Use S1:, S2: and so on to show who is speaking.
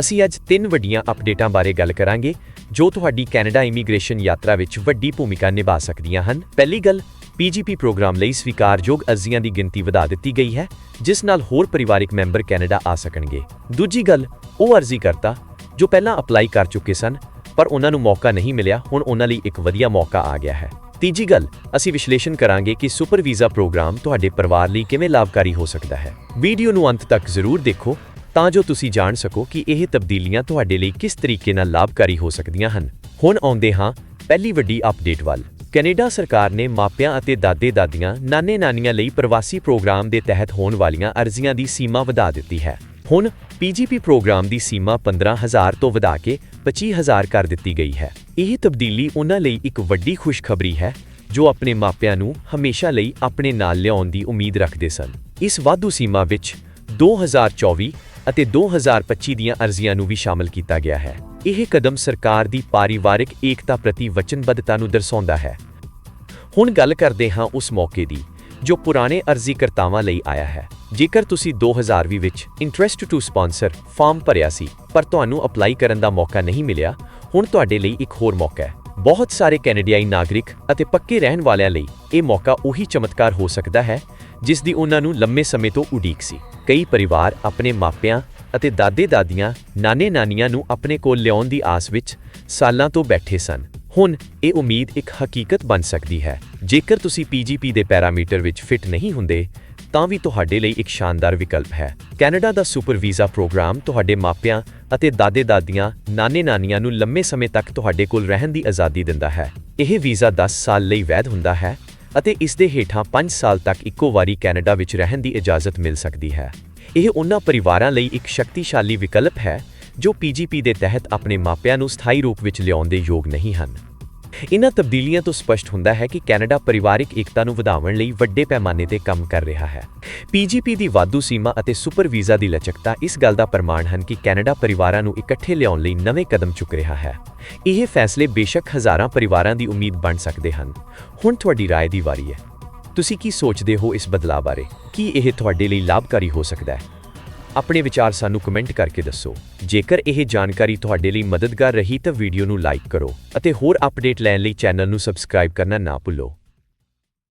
S1: ਅਸੀਂ ਅੱਜ ਤਿੰਨ ਵੱਡੀਆਂ ਅਪਡੇਟਾਂ ਬਾਰੇ ਗੱਲ ਕਰਾਂਗੇ, ਜੋ ਤੁਹਾਡੀ ਕੈਨੇਡਾ ਇਮੀਗ੍ਰੇਸ਼ਨ ਯਾਤਰਾ ਵਿੱਚ ਵੱਡੀ ਭੂਮਿਕਾ ਨਿਭਾ ਸਕਦੀਆਂ ਹਨ। ਪਹਿਲੀ ਗੱਲ ਪੀਜੀਪੀ ਪ੍ਰੋਗਰਾਮ ਲਈ ਸਵੀਕਾਰਯੋਗ ਅਰਜ਼ੀਆਂ ਦੀ ਗਿਣਤੀ ਵਧਾ ਦਿੱਤੀ ਗਈ ਹੈ, ਜਿਸ ਨਾਲ ਹੋਰ ਪਰਿਵਾਰਕ ਮੈਂਬਰ ਕੈਨੇਡਾ ਆ ਸਕਣਗੇ। ਦੂਜੀ ਗੱਲ, ਉਹ ਅਰਜ਼ੀ ਕਰਤਾ ਜੋ ਪਹਿਲਾਂ ਅਪਲਾਈ ਕਰ ਚੁੱਕੇ ਸਨ, ਪਰ ਉਹਨਾਂ ਨੂੰ ਮੌਕਾ ਨਹੀਂ ਮਿਲਿਆ, ਹੁਣ ਉਹਨਾਂ ਲਈ ਇੱਕ ਵਧੀਆ ਮੌਕਾ ਆ ਗਿਆ ਹੈ। ਤੀਜੀ ਗੱਲ, ਅਸੀਂ ਵਿਸ਼ਲੇਸ਼ਣ ਕਰਾਂਗੇ ਕਿ ਸੁਪਰ ਵੀਜ਼ਾ ਪ੍ਰੋਗਰਾਮ ਤੁਹਾਡੇ ਪਰਿਵਾਰ ਲਈ ਕਿਵੇਂ ਲਾਭਕਾਰੀ ਹੋ ਸਕਦਾ ਹੈ। ਵੀਡੀਓ ਨੂੰ ਅੰਤ ਤੱਕ ਜ਼ਰੂਰ ਦੇਖੋ ਤਾਂ ਜੋ ਤੁਸੀਂ ਜਾਣ ਸਕੋ ਕਿ ਇਹ ਤਬਦੀਲੀਆਂ ਤੁਹਾਡੇ ਲਈ ਕਿਸ ਤਰੀਕੇ ਨਾਲ ਲਾਭਕਾਰੀ ਹੋ ਸਕਦੀਆਂ ਹਨ। ਹੁਣ ਆਉਂਦੇ ਹਾਂ ਪਹਿਲੀ ਵੱਡੀ ਅਪਡੇਟ ਵੱਲ। ਕੈਨੇਡਾ ਸਰਕਾਰ ਨੇ ਮਾਪਿਆਂ ਅਤੇ ਦਾਦੇ-ਦਾਦੀਆਂ, ਨਾਨੇ-ਨਾਨੀਆਂ ਲਈ ਪ੍ਰਵਾਸੀ ਪ੍ਰੋਗਰਾਮ ਦੇ ਤਹਿਤ ਹੋਣ ਵਾਲੀਆਂ ਅਰਜ਼ੀਆਂ ਦੀ ਸੀਮਾ ਵਧਾ ਦਿੱਤੀ ਹੈ। ਹੁਣ ਪੀਜੀਪੀ ਪ੍ਰੋਗਰਾਮ ਦੀ ਸੀਮਾ 15000 ਤੋਂ ਵਧਾ ਕੇ 25000 ਕਰ ਦਿੱਤੀ ਗਈ ਹੈ। ਇਹ ਤਬਦੀਲੀ ਉਹਨਾਂ ਲਈ ਇੱਕ ਵੱਡੀ ਖੁਸ਼ਖਬਰੀ ਹੈ, ਜੋ ਆਪਣੇ ਮਾਪਿਆਂ ਨੂੰ ਹਮੇਸ਼ਾ ਲਈ ਆਪਣੇ ਨਾਲ ਲਿਆਉਣ ਦੀ ਉਮੀਦ ਰੱਖਦੇ ਸਨ। ਇਸ ਵਾਧੂ ਸੀਮਾ ਵਿੱਚ 2024 ਅਤੇ 2025 ਦੀਆਂ ਅਰਜ਼ੀਆਂ ਨੂੰ ਵੀ ਸ਼ਾਮਲ ਕੀਤਾ ਗਿਆ ਹੈ। ਇਹ ਕਦਮ ਸਰਕਾਰ ਦੀ ਪਰਿਵਾਰਕ ਏਕਤਾ ਪ੍ਰਤੀ ਵਚਨਬੱਧਤਾ ਨੂੰ ਦਰਸਾਉਂਦਾ ਹੈ। ਹੁਣ ਗੱਲ ਕਰਦੇ ਹਾਂ ਉਸ ਮੌਕੇ ਦੀ, ਜੋ ਪੁਰਾਣੇ ਅਰਜ਼ੀਕਰਤਾਵਾਂ ਲਈ ਆਇਆ ਹੈ। ਜੇਕਰ ਤੁਸੀਂ 2020 ਵਿੱਚ ਇੰਟਰਸਟ ਟੂ ਸਪਾਂਸਰ ਫਾਰਮ ਭਰਿਆ ਸੀ, ਪਰ ਤੁਹਾਨੂੰ ਅਪਲਾਈ ਕਰਨ ਦਾ ਮੌਕਾ ਨਹੀਂ ਮਿਲਿਆ, ਹੁਣ ਤੁਹਾਡੇ ਲਈ ਇੱਕ ਹੋਰ ਮੌਕਾ ਹੈ। ਬਹੁਤ ਸਾਰੇ ਕੈਨੇਡੀਆਈ ਨਾਗਰਿਕ ਅਤੇ ਪੱਕੇ ਰਹਿਣ ਵਾਲਿਆਂ ਲਈ ਇਹ ਮੌਕਾ ਉਹੀ ਚਮਤਕਾਰ ਹੋ ਸਕਦਾ ਹੈ ਜਿਸ ਦੀ ਉਹਨਾਂ ਨੂੰ ਲੰਮੇ ਸਮੇਂ ਤੋਂ ਉਡੀਕ ਸੀ। ਕਈ ਪਰਿਵਾਰ ਆਪਣੇ ਮਾਪਿਆਂ ਅਤੇ ਦਾਦੇ-ਦਾਦੀਆਂ, ਨਾਨੇ-ਨਾਨੀਆਂ ਨੂੰ ਆਪਣੇ ਕੋਲ ਲਿਆਉਣ ਦੀ ਆਸ ਵਿੱਚ ਸਾਲਾਂ ਤੋਂ ਬੈਠੇ ਸਨ। ਹੁਣ ਇਹ ਉਮੀਦ ਇੱਕ ਹਕੀਕਤ ਬਣ ਸਕਦੀ ਹੈ। ਜੇਕਰ ਤੁਸੀਂ ਪੀਜੀਪੀ ਦੇ ਪੈਰਾਮੀਟਰ ਵਿੱਚ ਫਿੱਟ ਨਹੀਂ ਹੁੰਦੇ, ਤਾਂ ਵੀ ਤੁਹਾਡੇ ਲਈ ਇੱਕ ਸ਼ਾਨਦਾਰ ਵਿਕਲਪ ਹੈ। ਕੈਨੇਡਾ ਦਾ ਸੁਪਰ ਵੀਜ਼ਾ ਪ੍ਰੋਗਰਾਮ ਤੁਹਾਡੇ ਮਾਪਿਆਂ ਅਤੇ ਦਾਦੇ-ਦਾਦੀਆਂ, ਨਾਨੇ-ਨਾਨੀਆਂ ਨੂੰ ਲੰਮੇ ਸਮੇਂ ਤੱਕ ਤੁਹਾਡੇ ਕੋਲ ਰਹਿਣ ਦੀ ਆਜ਼ਾਦੀ ਦਿੰਦਾ ਹੈ। ਇਹ ਵੀਜ਼ਾ 10 ਸਾਲ ਲਈ ਵੈਧ ਹੁੰਦਾ ਹੈ ਅਤੇ ਇਸ ਦੇ ਹੇਠਾਂ 5 ਸਾਲ ਤੱਕ ਇੱਕੋ ਵਾਰੀ ਕੈਨੇਡਾ ਵਿੱਚ ਰਹਿਣ ਦੀ ਇਜਾਜ਼ਤ ਮਿਲ ਸਕਦੀ ਹੈ। ਇਹ ਉਹਨਾਂ ਪਰਿਵਾਰਾਂ ਲਈ ਇੱਕ ਸ਼ਕਤੀਸ਼ਾਲੀ ਵਿਕਲਪ ਹੈ, ਜੋ ਪੀਜੀਪੀ ਦੇ ਤਹਿਤ ਆਪਣੇ ਮਾਪਿਆਂ ਨੂੰ ਸਥਾਈ ਰੂਪ ਵਿੱਚ ਲਿਆਉਣ ਦੇ ਯੋਗ ਨਹੀਂ ਹਨ। ਇਨ੍ਹਾਂ ਤਬਦੀਲੀਆਂ ਤੋਂ ਸਪਸ਼ਟ ਹੁੰਦਾ ਹੈ ਕਿ ਕੈਨੇਡਾ ਪਰਿਵਾਰਿਕ ਏਕਤਾ ਨੂੰ ਵਧਾਉਣ ਲਈ ਵੱਡੇ ਪੈਮਾਨੇ ਤੇ ਕੰਮ ਕਰ ਰਿਹਾ ਹੈ ਪੀਜੀਪੀ ਦੀ ਵਾਧੂ ਸੀਮਾ ਅਤੇ ਸੁਪਰ ਵੀਜ਼ਾ ਦੀ ਲਚਕਤਾ ਇਸ ਗੱਲ ਦਾ ਪ੍ਰਮਾਣ ਹਨ ਕਿ ਕੈਨੇਡਾ ਪਰਿਵਾਰਾਂ ਨੂੰ ਇਕੱਠੇ ਲਿਆਉਣ ਲਈ ਨਵੇਂ ਕਦਮ ਚੁੱਕ ਰਿਹਾ ਹੈ ਇਹ ਫੈਸਲੇ ਬੇਸ਼ੱਕ ਹਜ਼ਾਰਾਂ ਪਰਿਵਾਰਾਂ ਦੀ ਉਮੀਦ ਬਣ ਸਕਦੇ ਹਨ ਹੁਣ ਤੁਹਾਡੀ رائے ਦੀ ਵਾਰੀ ਹੈ ਤੁਸੀਂ ਕੀ ਸੋਚਦੇ ਹੋ ਇਸ ਬਦਲਾਅ ਬਾਰੇ ਕੀ ਇਹ ਤੁਹਾਡੇ ਲਈ ਲਾਭਕਾਰੀ ਹੋ ਸਕਦਾ ਹੈ ਆਪਣੇ ਵਿਚਾਰ ਸਾਨੂੰ ਕਮੈਂਟ ਕਰਕੇ ਦੱਸੋ। ਜੇਕਰ ਇਹ ਜਾਣਕਾਰੀ ਤੁਹਾਡੇ ਲਈ ਮਦਦਗਾਰ ਰਹੀ ਤਾਂ ਵੀਡੀਓ ਨੂੰ ਲਾਈਕ ਕਰੋ ਅਤੇ ਹੋਰ ਅਪਡੇਟ ਲੈਣ ਲਈ ਚੈਨਲ ਨੂੰ ਸਬਸਕ੍ਰਾਈਬ ਕਰਨਾ ਨਾ ਭੁੱਲੋ।